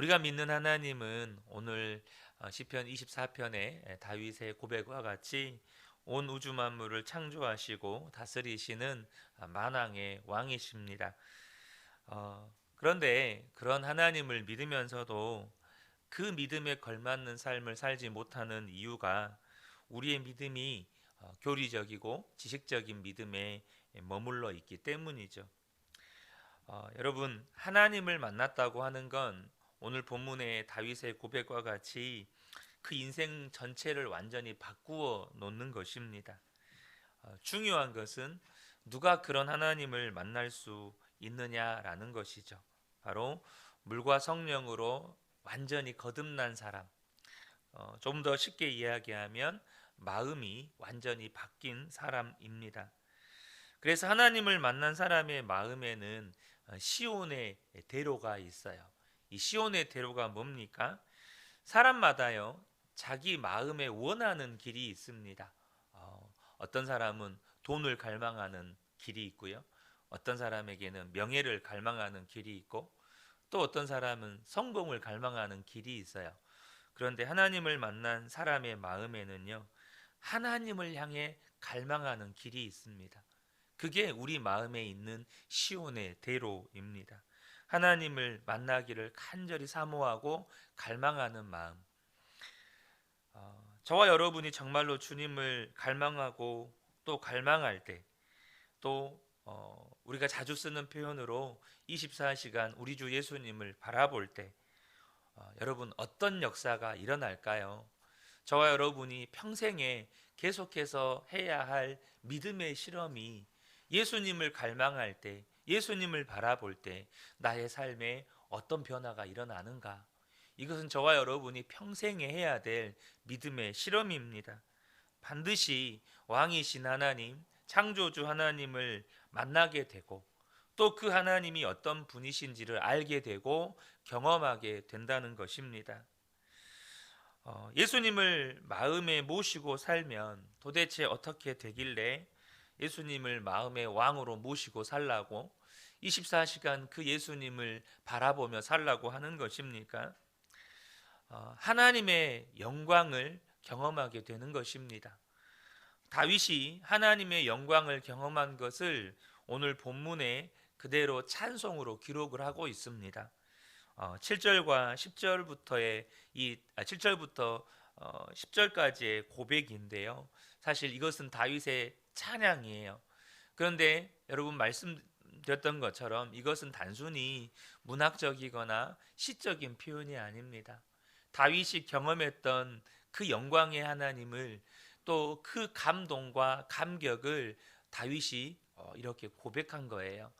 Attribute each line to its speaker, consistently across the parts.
Speaker 1: 우리가 믿는 하나님은 오늘 어, 시편 24편의 다윗의 고백과 같이 온 우주 만물을 창조하시고 다스리시는 아, 만왕의 왕이십니다. 어, 그런데 그런 하나님을 믿으면서도 그 믿음에 걸맞는 삶을 살지 못하는 이유가 우리의 믿음이 어, 교리적이고 지식적인 믿음에 머물러 있기 때문이죠. 어, 여러분 하나님을 만났다고 하는 건 오늘 본문의 다윗의 고백과 같이 그 인생 전체를 완전히 바꾸어 놓는 것입니다. 어, 중요한 것은 누가 그런 하나님을 만날 수 있느냐라는 것이죠. 바로 물과 성령으로 완전히 거듭난 사람. 어, 좀더 쉽게 이야기하면 마음이 완전히 바뀐 사람입니다. 그래서 하나님을 만난 사람의 마음에는 어, 시온의 대로가 있어요. 이 시온의 대로가 뭡니까? 사람마다요 자기 마음에 원하는 길이 있습니다. 어, 어떤 사람은 돈을 갈망하는 길이 있고요. 어떤 사람에게는 명예를 갈망하는 길이 있고 또 어떤 사람은 성공을 갈망하는 길이 있어요. 그런데 하나님을 만난 사람의 마음에는요, 하나님을 향해 갈망하는 길이 있습니다. 그게 우리 마음에 있는 시온의 대로입니다. 하나님을 만나기를 간절히 사모하고 갈망하는 마음. 어, 저와 여러분이 정말로 주님을 갈망하고 또 갈망할 때, 또 어, 우리가 자주 쓰는 표현으로 24시간 우리 주 예수님을 바라볼 때, 어, 여러분 어떤 역사가 일어날까요? 저와 여러분이 평생에 계속해서 해야 할 믿음의 실험이 예수님을 갈망할 때, 예수님을 바라볼 때 나의 삶에 어떤 변화가 일어나는가? 이것은 저와 여러분이 평생에 해야 될 믿음의 실험입니다. 반드시 왕이신 하나님, 창조주 하나님을 만나게 되고 또 그 하나님이 어떤 분이신지를 알게 되고 경험하게 된다는 것입니다. 어, 예수님을 마음에 모시고 살면 도대체 어떻게 되길래 예수님을 마음의 왕으로 모시고 살라고 24시간 그 예수님을 바라보며 살라고 하는 것입니까? 어, 하나님의 영광을 경험하게 되는 것입니다. 다윗이 하나님의 영광을 경험한 것을 오늘 본문에 그대로 찬송으로 기록을 하고 있습니다. 어, 7절과 10절부터의 이 아, 7절부터 어, 10절까지의 고백인데요. 사실 이것은 다윗의 찬양이에요. 그런데 여러분 말씀 드렸던 것처럼 이것은 단순히 문학적이거나 시적인 표현이 아닙니다. 다윗이 경험했던 그 영광의 하나님을 또 그 감동과 감격을 다윗이 어, 이렇게 고백한 거예요.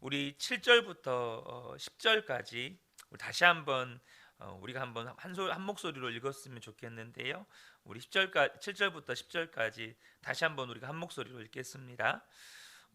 Speaker 1: 우리 7절부터 10절까지 어, 다시 한번 어, 우리가 한번 한, 소, 한 목소리로 읽었으면 좋겠는데요. 우리 10절까 7절부터 10절까지 다시 한번 우리가 한 목소리로 읽겠습니다.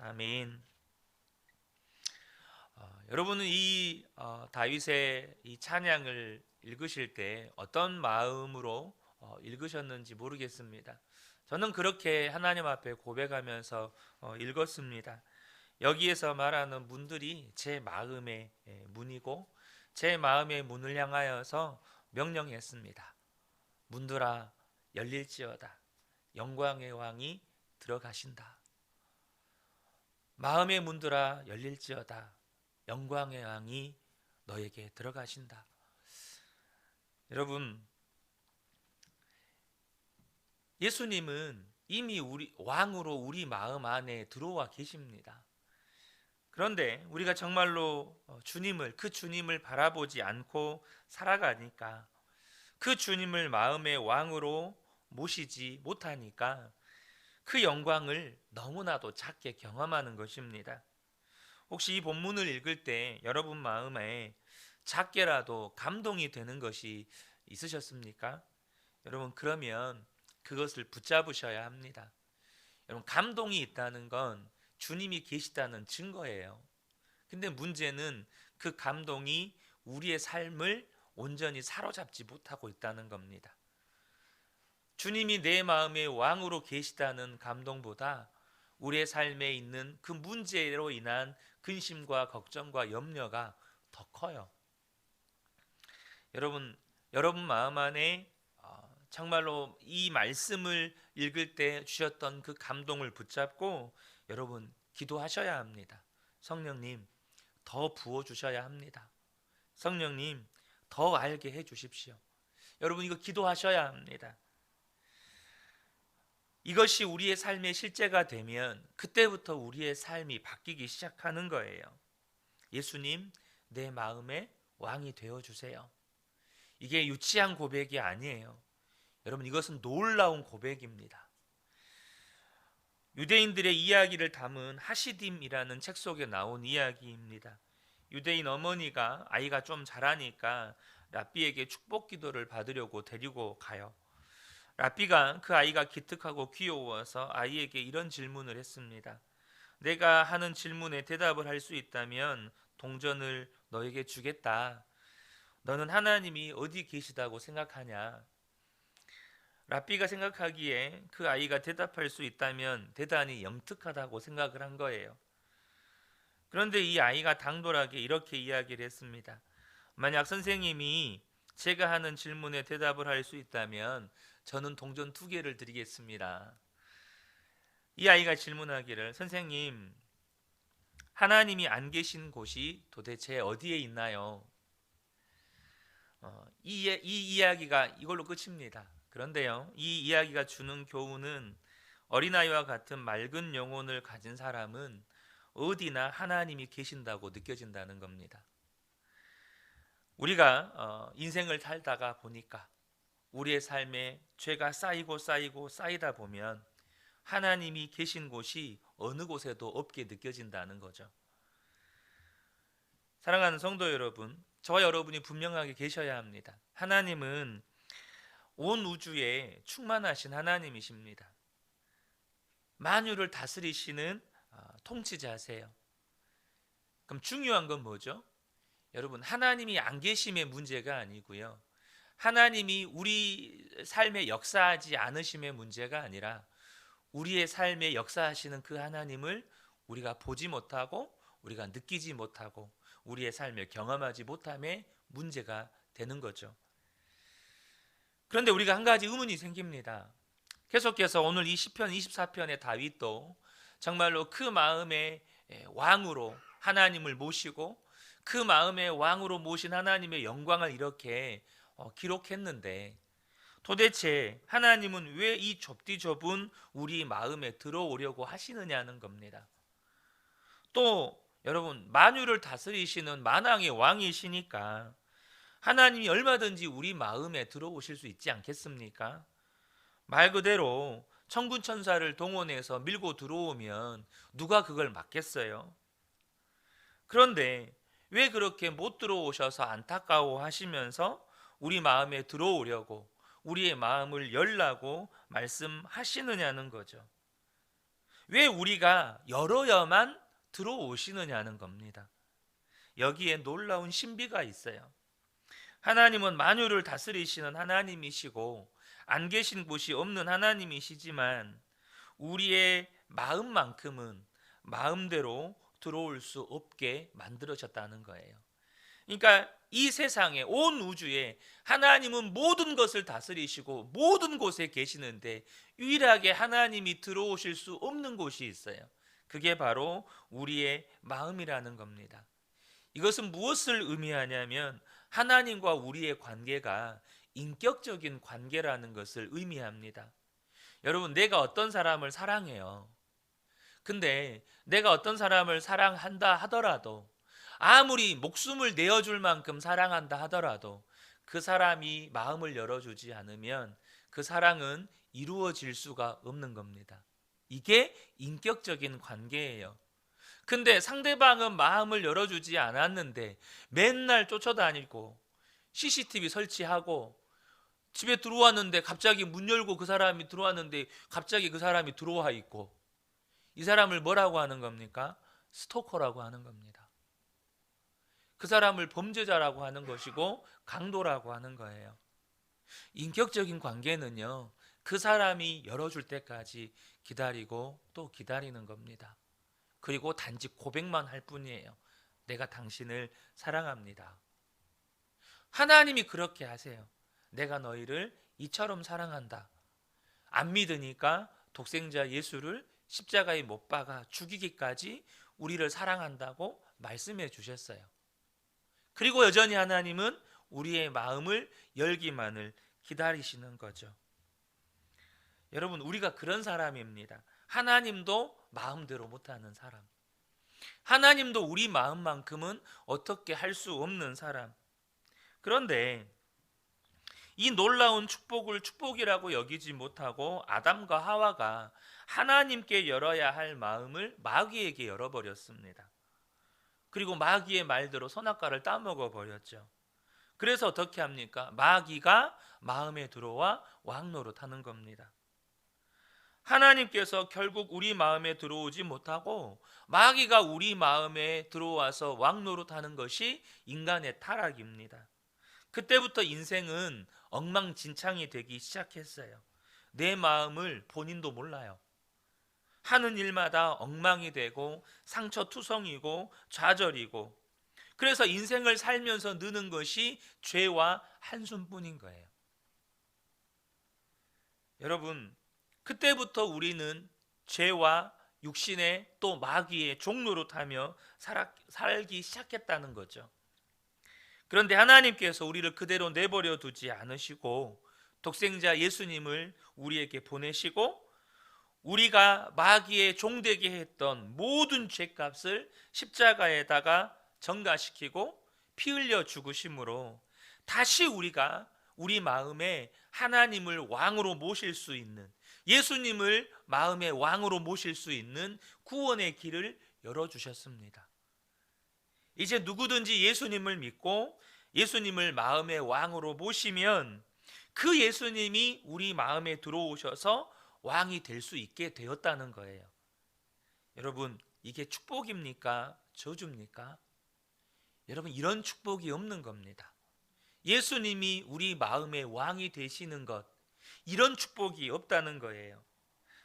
Speaker 1: 아멘. 어, 여러분은 이 어, 다윗의 이 찬양을 읽으실 때 어떤 마음으로 어, 읽으셨는지 모르겠습니다. 저는 그렇게 하나님 앞에 고백하면서 어, 읽었습니다. 여기에서 말하는 문들이 제 마음의 예, 문이고 제 마음의 문을 향하여서 명령했습니다. 문들아 열릴지어다. 영광의 왕이 들어가신다. 마음의 문들아 열릴지어다. 영광의 왕이 너에게 들어가신다. 여러분 예수님은 이미 우리 왕으로 우리 마음 안에 들어와 계십니다. 그런데 우리가 정말로 어, 주님을 그 주님을 바라보지 않고 살아가니까 그 주님을 마음의 왕으로 모시지 못하니까 그 영광을 너무나도 작게 경험하는 것입니다. 혹시 이 본문을 읽을 때 여러분 마음에 작게라도 감동이 되는 것이 있으셨습니까? 여러분 그러면 그것을 붙잡으셔야 합니다. 여러분 감동이 있다는 건 주님이 계시다는 증거예요. 근데 문제는 그 감동이 우리의 삶을 온전히 사로잡지 못하고 있다는 겁니다. 주님이 내 마음의 왕으로 계시다는 감동보다 우리의 삶에 있는 그 문제로 인한 근심과 걱정과 염려가 더 커요. 여러분, 여러분 마음 안에 어, 정말로 이 말씀을 읽을 때 주셨던 그 감동을 붙잡고 여러분 기도하셔야 합니다. 성령님 더 부어 주셔야 합니다. 성령님 더 알게 해 주십시오. 여러분 이거 기도하셔야 합니다. 이것이 우리의 삶의 실제가 되면 그때부터 우리의 삶이 바뀌기 시작하는 거예요. 예수님, 내 마음의 왕이 되어 주세요. 이게 유치한 고백이 아니에요. 여러분 이것은 놀라운 고백입니다. 유대인들의 이야기를 담은 하시딤이라는 책 속에 나온 이야기입니다. 유대인 어머니가 아이가 좀 자라니까 랍비에게 축복 기도를 받으려고 데리고 가요. 랍비가 그 아이가 기특하고 귀여워서 아이에게 이런 질문을 했습니다. 내가 하는 질문에 대답을 할 수 있다면 동전을 너에게 주겠다. 너는 하나님이 어디 계시다고 생각하냐? 랍비가 생각하기에 그 아이가 대답할 수 있다면 대단히 영특하다고 생각을 한 거예요. 그런데 이 아이가 당돌하게 이렇게 이야기를 했습니다. 만약 선생님이 제가 하는 질문에 대답을 할 수 있다면 저는 동전 두 개를 드리겠습니다. 이 아이가 질문하기를 선생님 하나님이 안 계신 곳이 도대체 어디에 있나요? 어, 이, 이 이야기가 이걸로 끝입니다. 그런데요, 이 이야기가 주는 교훈은 어린아이와 같은 맑은 영혼을 가진 사람은 어디나 하나님이 계신다고 느껴진다는 겁니다. 우리가 어, 인생을 살다가 보니까 우리의 삶에 죄가 쌓이고 쌓이고 쌓이다 보면 하나님이 계신 곳이 어느 곳에도 없게 느껴진다는 거죠. 사랑하는 성도 여러분, 저와 여러분이 분명하게 계셔야 합니다. 하나님은 온 우주에 충만하신 하나님이십니다. 만유를 다스리시는 아, 통치자세요. 그럼 중요한 건 뭐죠? 여러분, 하나님이 안 계심의 문제가 아니고요. 하나님이 우리 삶에 역사하지 않으심의 문제가 아니라 우리의 삶에 역사하시는 그 하나님을 우리가 보지 못하고 우리가 느끼지 못하고 우리의 삶에 경험하지 못함의 문제가 되는 거죠. 그런데 우리가 한 가지 의문이 생깁니다. 계속해서 오늘 이 시편 24편의 다윗도 정말로 그 마음의 왕으로 하나님을 모시고 그 마음의 왕으로 모신 하나님의 영광을 이렇게 어, 기록했는데 도대체 하나님은 왜 이 좁디 좁은 우리 마음에 들어오려고 하시느냐는 겁니다. 또 여러분 만유를 다스리시는 만왕의 왕이시니까 하나님이 얼마든지 우리 마음에 들어오실 수 있지 않겠습니까? 말 그대로 천군 천사를 동원해서 밀고 들어오면 누가 그걸 막겠어요? 그런데 왜 그렇게 못 들어오셔서 안타까워 하시면서 우리 마음에 들어오려고 우리의 마음을 열라고 말씀하시느냐는 거죠. 왜 우리가 열어야만 들어오시느냐는 겁니다. 여기에 놀라운 신비가 있어요. 하나님은 만유를 다스리시는 하나님이시고 안 계신 곳이 없는 하나님이시지만 우리의 마음만큼은 마음대로 들어올 수 없게 만들어졌다는 거예요. 그러니까 이 세상에 온 우주에 하나님은 모든 것을 다스리시고 모든 곳에 계시는데 유일하게 하나님이 들어오실 수 없는 곳이 있어요. 그게 바로 우리의 마음이라는 겁니다. 이것은 무엇을 의미하냐면 하나님과 우리의 관계가 인격적인 관계라는 것을 의미합니다. 여러분, 내가 어떤 사람을 사랑해요. 근데 내가 어떤 사람을 사랑한다 하더라도 아무리 목숨을 내어줄 만큼 사랑한다 하더라도 그 사람이 마음을 열어주지 않으면 그 사랑은 이루어질 수가 없는 겁니다. 이게 인격적인 관계예요. 근데 상대방은 마음을 열어주지 않았는데 맨날 쫓아다니고 CCTV 설치하고 집에 들어왔는데 갑자기 문 열고 그 사람이 들어왔는데 갑자기 그 사람이 들어와 있고 이 사람을 뭐라고 하는 겁니까? 스토커라고 하는 겁니다. 그 사람을 범죄자라고 하는 것이고 강도라고 하는 거예요. 인격적인 관계는요. 그 사람이 열어줄 때까지 기다리고 또 기다리는 겁니다. 그리고 단지 고백만 할 뿐이에요. 내가 당신을 사랑합니다. 하나님이 그렇게 하세요. 내가 너희를 이처럼 사랑한다. 안 믿으니까 독생자 예수를 십자가에 못 박아 죽이기까지 우리를 사랑한다고 말씀해 주셨어요. 그리고 여전히 하나님은 우리의 마음을 열기만을 기다리시는 거죠. 여러분, 우리가 그런 사람입니다. 하나님도 마음대로 못하는 사람. 하나님도 우리 마음만큼은 어떻게 할 수 없는 사람. 그런데 이 놀라운 축복을 축복이라고 여기지 못하고 아담과 하와가 하나님께 열어야 할 마음을 마귀에게 열어버렸습니다. 그리고 마귀의 말대로 선악과를 따먹어 버렸죠. 그래서 어떻게 합니까? 마귀가 마음에 들어와 왕노릇하는 겁니다. 하나님께서 결국 우리 마음에 들어오지 못하고 마귀가 우리 마음에 들어와서 왕노릇하는 것이 인간의 타락입니다. 그때부터 인생은 엉망진창이 되기 시작했어요. 내 마음을 본인도 몰라요. 하는 일마다 엉망이 되고 상처투성이고 좌절이고 그래서 인생을 살면서 느는 것이 죄와 한숨뿐인 거예요. 여러분, 그때부터 우리는 죄와 육신의 또 마귀의 종노릇하며 살기 시작했다는 거죠. 그런데 하나님께서 우리를 그대로 내버려 두지 않으시고 독생자 예수님을 우리에게 보내시고 우리가 마귀의 종되게 했던 모든 죄값을 십자가에다가 전가시키고 피 흘려 죽으심으로 다시 우리가 우리 마음에 하나님을 왕으로 모실 수 있는 예수님을 마음의 왕으로 모실 수 있는 구원의 길을 열어 주셨습니다. 이제 누구든지 예수님을 믿고 예수님을 마음의 왕으로 모시면 그 예수님이 우리 마음에 들어오셔서 왕이 될 수 있게 되었다는 거예요. 여러분, 이게 축복입니까? 저주입니까? 여러분, 이런 축복이 없는 겁니다. 예수님이 우리 마음의 왕이 되시는 것, 이런 축복이 없다는 거예요.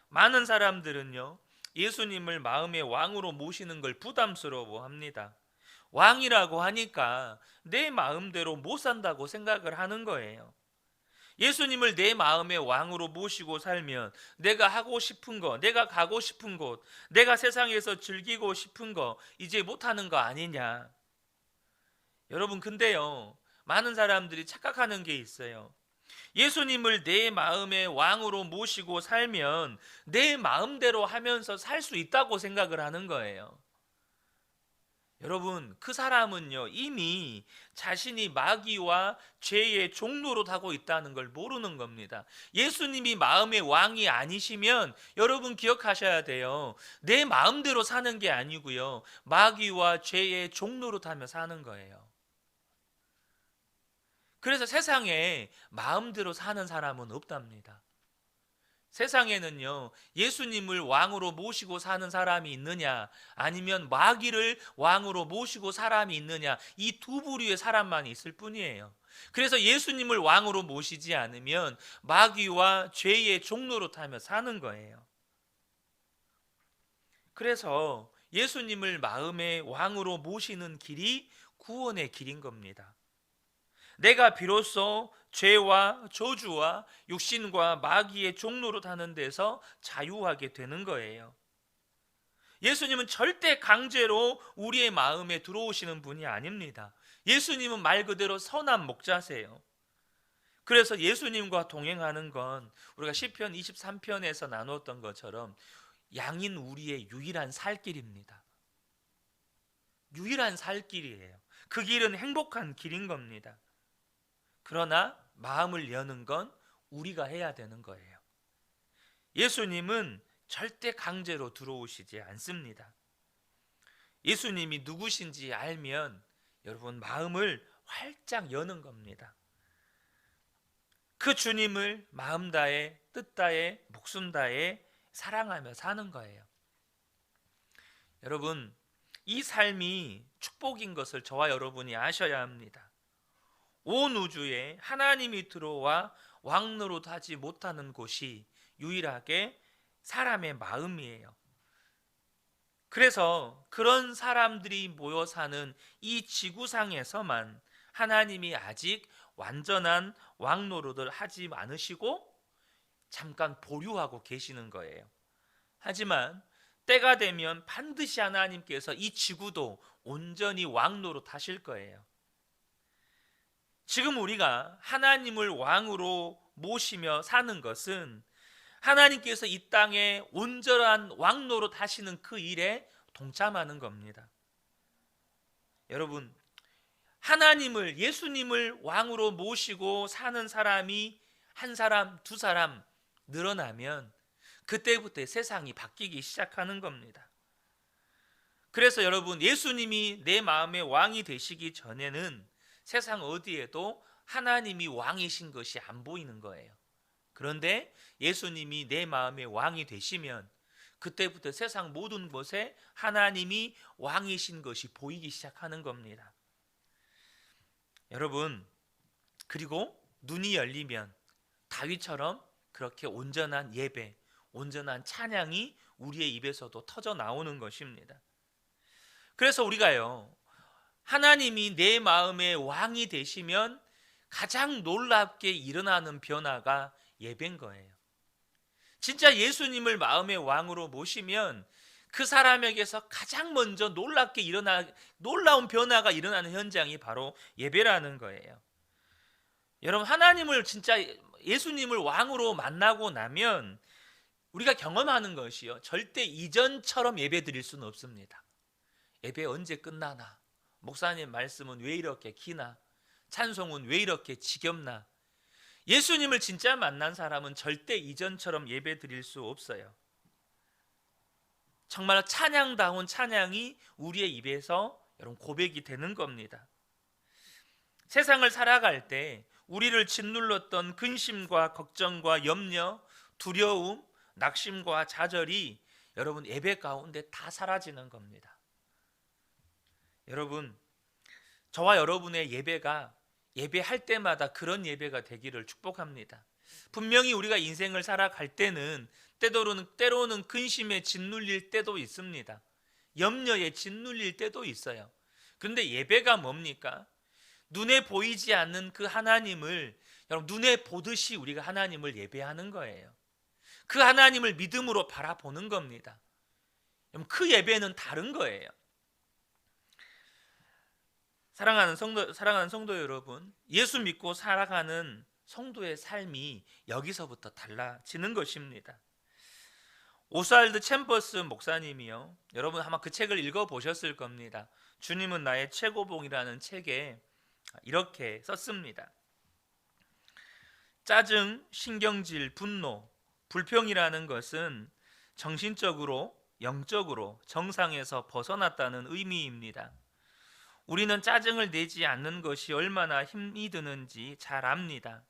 Speaker 1: 많은 사람들은요, 예수님을 마음의 왕으로 모시는 걸 부담스러워 합니다. 왕이라고 하니까 내 마음대로 못 산다고 생각을 하는 거예요. 예수님을 내 마음의 왕으로 모시고 살면 내가 하고 싶은 거, 내가 가고 싶은 곳, 내가 세상에서 즐기고 싶은 거 이제 못 하는 거 아니냐. 여러분 근데요. 많은 사람들이 착각하는 게 있어요. 예수님을 내 마음의 왕으로 모시고 살면 내 마음대로 하면서 살 수 있다고 생각을 하는 거예요. 여러분, 그 사람은요, 이미 자신이 마귀와 죄의 종로로 타고 있다는 걸 모르는 겁니다. 예수님이 마음의 왕이 아니시면 여러분 기억하셔야 돼요. 내 마음대로 사는 게 아니고요. 마귀와 죄의 종로로 타며 사는 거예요. 그래서 세상에 마음대로 사는 사람은 없답니다. 세상에는요, 예수님을 왕으로 모시고 사는 사람이 있느냐, 아니면 마귀를 왕으로 모시고 사람이 있느냐, 이 두 부류의 사람만 있을 뿐이에요. 그래서 예수님을 왕으로 모시지 않으면 마귀와 죄의 종로로 타며 사는 거예요. 그래서 예수님을 마음의 왕으로 모시는 길이 구원의 길인 겁니다. 내가 비로소 죄와 저주와 육신과 마귀의 종로로 타는 데서 자유하게 되는 거예요. 예수님은 절대 강제로 우리의 마음에 들어오시는 분이 아닙니다. 예수님은 말 그대로 선한 목자세요. 그래서 예수님과 동행하는 건 우리가 시편 23편에서 나눴던 것처럼 양인 우리의 유일한 살 길입니다. 유일한 살 길이에요. 그 길은 행복한 길인 겁니다. 그러나 마음을 여는 건 우리가 해야 되는 거예요. 예수님은 절대 강제로 들어오시지 않습니다. 예수님이 누구신지 알면 여러분 마음을 활짝 여는 겁니다. 그 주님을 마음 다해 뜻 다해 목숨 다해 사랑하며 사는 거예요. 여러분 이 삶이 축복인 것을 저와 여러분이 아셔야 합니다. 온 우주에 하나님이 들어와 왕노릇 하지 못하는 곳이 유일하게 사람의 마음이에요. 그래서 그런 사람들이 모여 사는 이 지구상에서만 하나님이 아직 완전한 왕노릇을 하지 않으시고 잠깐 보류하고 계시는 거예요. 하지만 때가 되면 반드시 하나님께서 이 지구도 온전히 왕노릇 하실 거예요. 지금 우리가 하나님을 왕으로 모시며 사는 것은 하나님께서 이 땅에 온전한 왕노릇 하시는 그 일에 동참하는 겁니다. 여러분, 하나님을 예수님을 왕으로 모시고 사는 사람이 한 사람, 두 사람 늘어나면 그때부터 세상이 바뀌기 시작하는 겁니다. 그래서 여러분, 예수님이 내 마음의 왕이 되시기 전에는 세상 어디에도 하나님이 왕이신 것이 안 보이는 거예요. 그런데 예수님이 내 마음의 왕이 되시면 그때부터 세상 모든 곳에 하나님이 왕이신 것이 보이기 시작하는 겁니다. 여러분, 그리고 눈이 열리면 다윗처럼 그렇게 온전한 예배, 온전한 찬양이 우리의 입에서도 터져 나오는 것입니다. 그래서 우리가요, 하나님이 내 마음의 왕이 되시면 가장 놀랍게 일어나는 변화가 예배인 거예요. 진짜 예수님을 마음의 왕으로 모시면 그 사람에게서 가장 먼저 놀랍게 일어나 놀라운 변화가 일어나는 현장이 바로 예배라는 거예요. 여러분 하나님을 진짜 예수님을 왕으로 만나고 나면 우리가 경험하는 것이요 절대 이전처럼 예배 드릴 수는 없습니다. 예배 언제 끝나나? 목사님 말씀은 왜 이렇게 기나? 찬송은 왜 이렇게 지겹나? 예수님을 진짜 만난 사람은 절대 이전처럼 예배 드릴 수 없어요. 정말 찬양다운 찬양이 우리의 입에서 여러분 고백이 되는 겁니다. 세상을 살아갈 때 우리를 짓눌렀던 근심과 걱정과 염려, 두려움, 낙심과 좌절이 여러분 예배 가운데 다 사라지는 겁니다. 여러분, 저와 여러분의 예배가 예배할 때마다 그런 예배가 되기를 축복합니다. 분명히 우리가 인생을 살아갈 때는 때로는 때로는 근심에 짓눌릴 때도 있습니다. 염려에 짓눌릴 때도 있어요. 그런데 예배가 뭡니까? 눈에 보이지 않는 그 하나님을 여러분 눈에 보듯이 우리가 하나님을 예배하는 거예요. 그 하나님을 믿음으로 바라보는 겁니다. 그 예배는 다른 거예요. 사랑하는 성도 사랑하는 성도 여러분, 예수 믿고 살아가는 성도의 삶이 여기서부터 달라지는 것입니다. 오스알드 챔버스 목사님이요. 여러분 아마 그 책을 읽어 보셨을 겁니다. 주님은 나의 최고봉이라는 책에 이렇게 썼습니다. 짜증, 신경질, 분노, 불평이라는 것은 정신적으로, 영적으로 정상에서 벗어났다는 의미입니다. 우리는 짜증을 내지 않는 것이 얼마나 힘이 드는지 잘 압니다.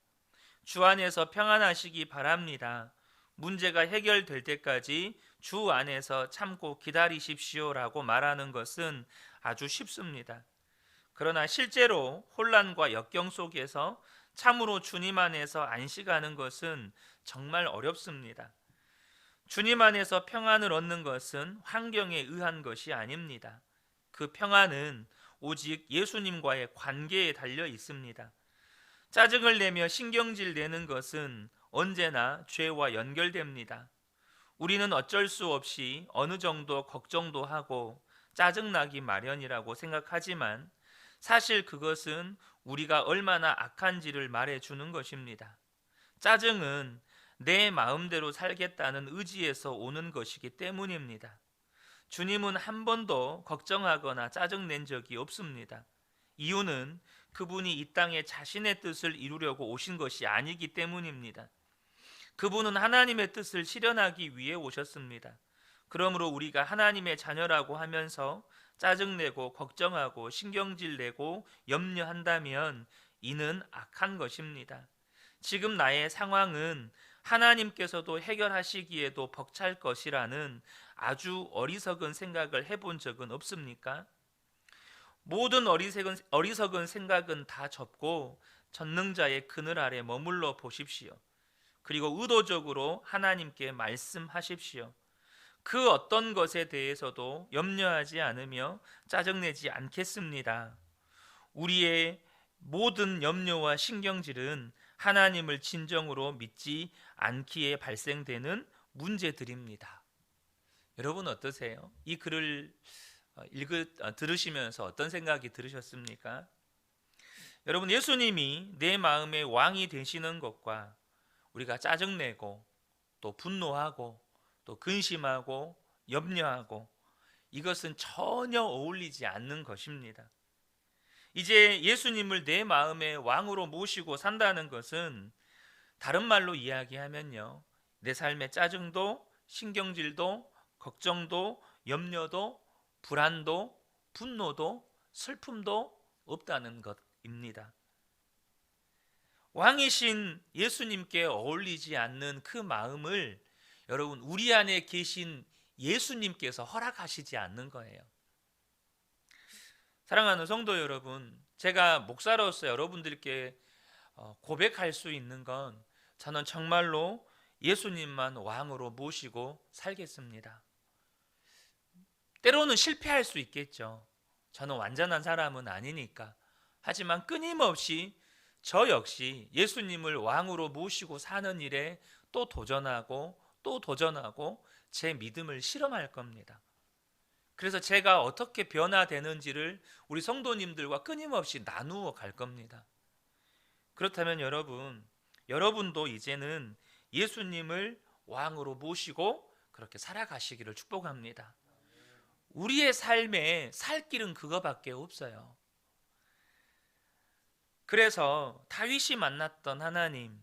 Speaker 1: 주 안에서 평안하시기 바랍니다. 문제가 해결될 때까지 주 안에서 참고 기다리십시오라고 말하는 것은 아주 쉽습니다. 그러나 실제로 혼란과 역경 속에서 참으로 주님 안에서 안식하는 것은 정말 어렵습니다. 주님 안에서 평안을 얻는 것은 환경에 의한 것이 아닙니다. 그 평안은 오직 예수님과의 관계에 달려 있습니다. 짜증을 내며 신경질 내는 것은 언제나 죄와 연결됩니다. 우리는 어쩔 수 없이 어느 정도 걱정도 하고 짜증나기 마련이라고 생각하지만 사실 그것은 우리가 얼마나 악한지를 말해 주는 것입니다. 짜증은 내 마음대로 살겠다는 의지에서 오는 것이기 때문입니다. 주님은 한 번도 걱정하거나 짜증낸 적이 없습니다. 이유는 그분이 이 땅에 자신의 뜻을 이루려고 오신 것이 아니기 때문입니다. 그분은 하나님의 뜻을 실현하기 위해 오셨습니다. 그러므로 우리가 하나님의 자녀라고 하면서 짜증내고 걱정하고 신경질 내고 염려한다면 이는 악한 것입니다. 지금 나의 상황은 하나님께서도 해결하시기에도 벅찰 것이라는 아주 어리석은 생각을 해본 적은 없습니까? 모든 어리석은, 어리석은 생각은 다 접고 전능자의 그늘 아래 머물러 보십시오. 그리고 의도적으로 하나님께 말씀하십시오. 그 어떤 것에 대해서도 염려하지 않으며 짜증내지 않겠습니다. 우리의 모든 염려와 신경질은 하나님을 진정으로 믿지 않기에 발생되는 문제들입니다. 여러분 어떠세요? 이 글을 어, 읽으 어, 들으시면서 어떤 생각이 들으셨습니까? 여러분 예수님이 내 마음의 왕이 되시는 것과 우리가 짜증내고 또 분노하고 또 근심하고 염려하고 이것은 전혀 어울리지 않는 것입니다. 이제 예수님을 내 마음의 왕으로 모시고 산다는 것은 다른 말로 이야기하면요. 내 삶의 짜증도 신경질도 걱정도 염려도 불안도 분노도 슬픔도 없다는 것입니다. 왕이신 예수님께 어울리지 않는 그 마음을 여러분 우리 안에 계신 예수님께서 허락하시지 않는 거예요. 사랑하는 성도 여러분, 제가 목사로서 여러분들께 어, 고백할 수 있는 건 저는 정말로 예수님만 왕으로 모시고 살겠습니다. 때로는 실패할 수 있겠죠. 저는 완전한 사람은 아니니까. 하지만 끊임없이 저 역시 예수님을 왕으로 모시고 사는 일에 또 도전하고 또 도전하고 제 믿음을 실험할 겁니다. 그래서 제가 어떻게 변화되는지를 우리 성도님들과 끊임없이 나누어 갈 겁니다. 그렇다면 여러분, 여러분도 이제는 예수님을 왕으로 모시고 그렇게 살아가시기를 축복합니다. 우리의 삶에 살 길은 그거밖에 없어요. 그래서 다윗이 만났던 하나님,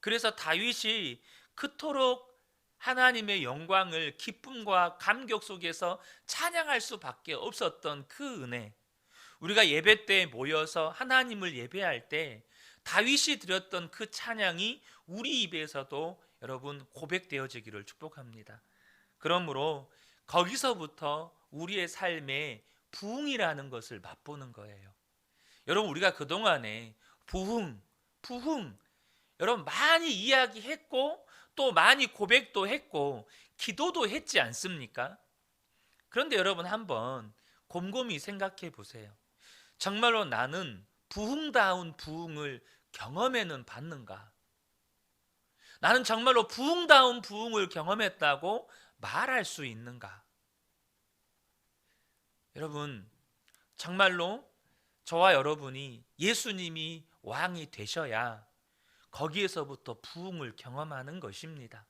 Speaker 1: 그래서 다윗이 그토록 하나님의 영광을 기쁨과 감격 속에서 찬양할 수밖에 없었던 그 은혜. 우리가 예배 때 모여서 하나님을 예배할 때 다윗이 드렸던 그 찬양이 우리 입에서도 여러분 고백되어지기를 축복합니다. 그러므로 거기서부터 우리의 삶에 부흥이라는 것을 맛보는 거예요. 여러분 우리가 그동안에 부흥, 부흥 여러분 많이 이야기했고 또 많이 고백도 했고 기도도 했지 않습니까? 그런데 여러분 한번 곰곰이 생각해 보세요. 정말로 나는 부흥다운 부흥을 경험에는 받는가? 나는 정말로 부흥다운 부흥을 경험했다고 말할 수 있는가? 여러분, 정말로 저와 여러분이 예수님이 왕이 되셔야 거기에서부터 부흥을 경험하는 것입니다.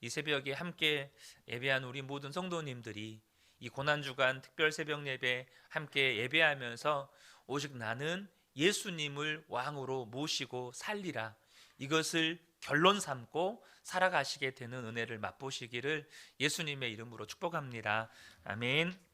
Speaker 1: 이 새벽에 함께 예배한 우리 모든 성도님들이 이 고난 주간 특별 새벽 예배 함께 예배하면서 오직 나는 예수님을 왕으로 모시고 살리라. 이것을 결론 삼고 살아가시게 되는 은혜를 맛보시기를 예수님의 이름으로 축복합니다. 아멘.